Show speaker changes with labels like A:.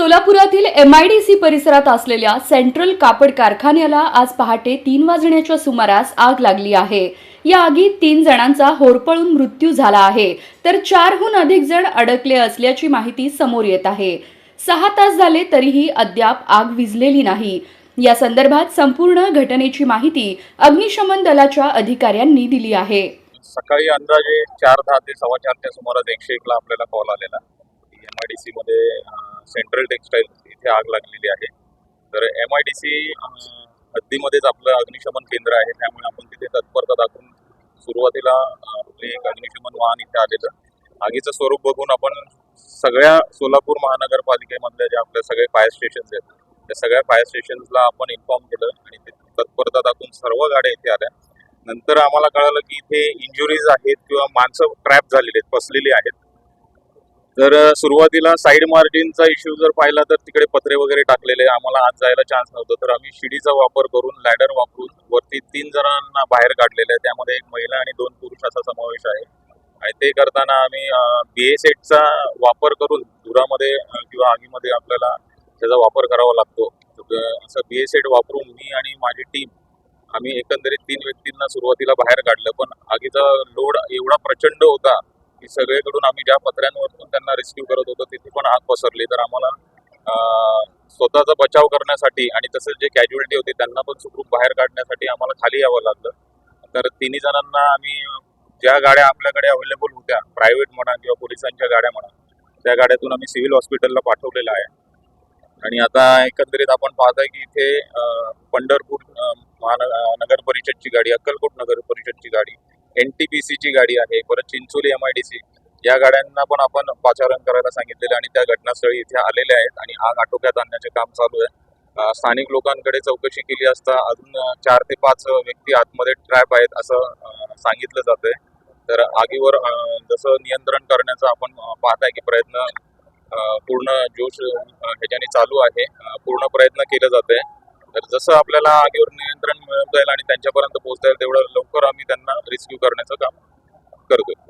A: सोलापुरातील MIDC परिसरात असलेल्या central कापड कारखान्याला आज पहाटे तीन वाजण्याच्या सुमारास आग लागली आहे. या आगीत तीन जणांचा होरपळून मृत्यू झाला आहे. तर चारहून अधिक जण अडकले असल्याची माहिती समोर येत आहे. सहा तास झाले तरीही अद्याप आग विजलेली नाही. या संदर्भात संपूर्ण घटनेची माहिती अग्निशमन दलाच्या अधिकाऱ्यांनी दिली आहे.
B: सकाळी अंदाजे चार दहा ते सव्वा चारच्या सुमारास एकशे एकला आपल्याला कॉल आलेला. M I D central textile इथे आग लागलेली आहे. तर एम आय डी सी हद्दीमध्येच आपलं अग्निशमन केंद्र आहे. त्यामुळे आपण तिथे तत्परता दाखवून सुरुवातीला आपले एक अग्निशमन वाहन इथे आलेलं. आगीचं स्वरूप बघून आपण सगळ्या सोलापूर महानगरपालिकेमधल्या ज्या आपल्या सगळे फायर स्टेशन्स आहेत त्या सगळ्या फायर स्टेशन्सला आपण इन्फॉर्म केलं आणि ते तत्परता दाखवून सर्व गाड्या इथे आल्या. नंतर आम्हाला कळालं की इथे इंजुरीज आहेत किंवा माणसं ट्रॅप झालेली आहेत फसलेली आहेत. तर सुरुवातीला साईड मार्जिनचा इश्यू जर पाहिला तर तिकडे पत्रे वगैरे टाकलेले. आम्हाला आत जायला चान्स नव्हता. तर आम्ही शिडीचा वापर करून लॅडर वापरून वरती तीन जणांना बाहेर काढलेले आहे त्यामध्ये एक महिला आणि दोन पुरुषाचा समावेश आहे. आणि ते करताना आम्ही बी सेटचा वापर करून धुरामध्ये किंवा आगीमध्ये आपल्याला त्याचा वापर करावा लागतो. असं बी सेट वापरून मी आणि माझी टीम आम्ही एकंदरीत तीन व्यक्तींना सुरुवातीला बाहेर काढलं. पण आगीचा लोड एवढा प्रचंड होता की सगळीकडून आम्ही ज्या पत्र्यांवरतून त्यांना रेस्क्यू करत होतो तिथे पण आग पसरली. तर आम्हाला स्वतःचा बचाव करण्यासाठी आणि तसंच जे कॅज्युअलिटी होते त्यांना पण सुखरूप बाहेर काढण्यासाठी आम्हाला खाली यावं लागलं. तर तिन्ही जणांना आम्ही ज्या गाड्या आपल्याकडे अवेलेबल होत्या प्रायव्हेट म्हणा किंवा पोलिसांच्या गाड्या म्हणा त्या गाड्यातून आम्ही सिव्हिल हॉस्पिटलला पाठवलेलं आहे. आणि आता एकंदरीत आपण पाहताय की इथे पंढरपूर महानगर नगर परिषदची गाडी अक्कलकोट नगर परिषदची गाडी एन टी पी सीची गाडी आहे परत Chincholi M I D C या गाड्यांना पण आपण पाचारण करायला सांगितलेलं आणि त्या घटनास्थळी इथे आलेल्या आहेत आणि आग आटोक्यात आणण्याचे काम चालू आहे. स्थानिक लोकांकडे चौकशी केली असता अजून चार ते पाच व्यक्ती आतमध्ये ट्रॅप आहेत असं सांगितलं जातंय. तर आगीवर जसं नियंत्रण करण्याचा आपण पाहत पाहताय की प्रयत्न पूर्ण जोश ह्याच्याने चालू आहे. पूर्ण प्रयत्न केले जात आहे तर जसं आपल्याला आगीवर नियंत्रण मिळवता येईल आणि त्यांच्यापर्यंत पोहोचता येईल तेवढं लवकर आम्ही त्यांना रेस्क्यू करण्याचं काम करतोय.